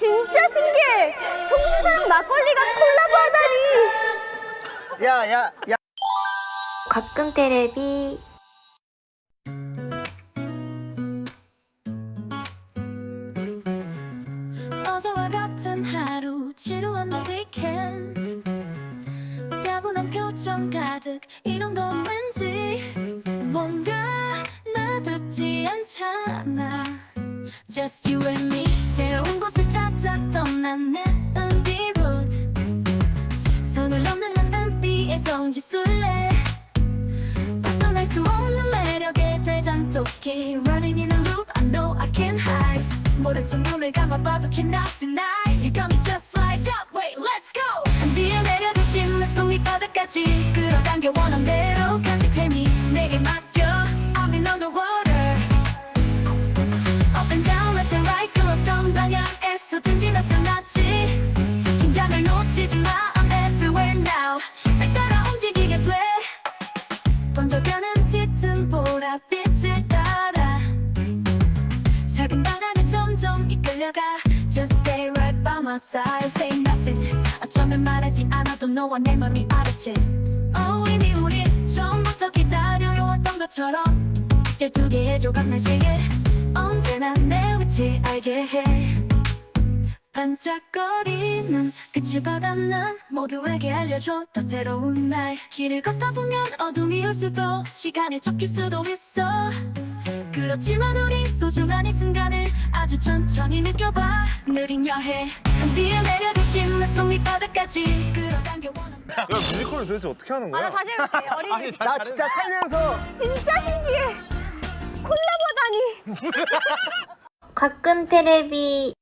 진짜 신기해. 통신사랑 막걸리가 콜라보하다니. 야, 야, 야. 가끔 테레비 어제와 같은 하루 지루한 날 weekend 따분한 표정 가득 이런 건 왠지 뭔가 나답지 않잖아 Just you and me 성지순례 벗어날 수 없는 매력의 대장토끼 Running in a loop I know I can hide 모른 척 눈을 감아봐도 cannot deny You got me just like that Wait let's go 비에 내려든 심는 숨이 바닥까지 이끌려가. Just stay right by my side. Say nothing. 어쩌면 말하지 않아도 너와 내 맘이 알았지. Oh 이미 우린 처음부터 기다려왔던 것처럼 열두 개의 조각 날 시계. 언제나 내 위치 알게 해. 반짝거리는 빛을 받아 난 모두에게 알려줘 더 새로운 날. 길을 걷다 보면 어둠이 올 수도 시간에 쫓길 수도 있어 그렇지만 우리 소중한 이 순간을 아주 천천히 느껴봐 느린 여행 비에 내려든 심는 손밑 바닥까지 끌어당겨 원한 야 뮤지컬을 도대체 어떻게 하는 거야? 아, 나 다시 해볼게요. 어린이 나 진짜 살면서 진짜 신기해. 콜라보다니. 가끔 테레비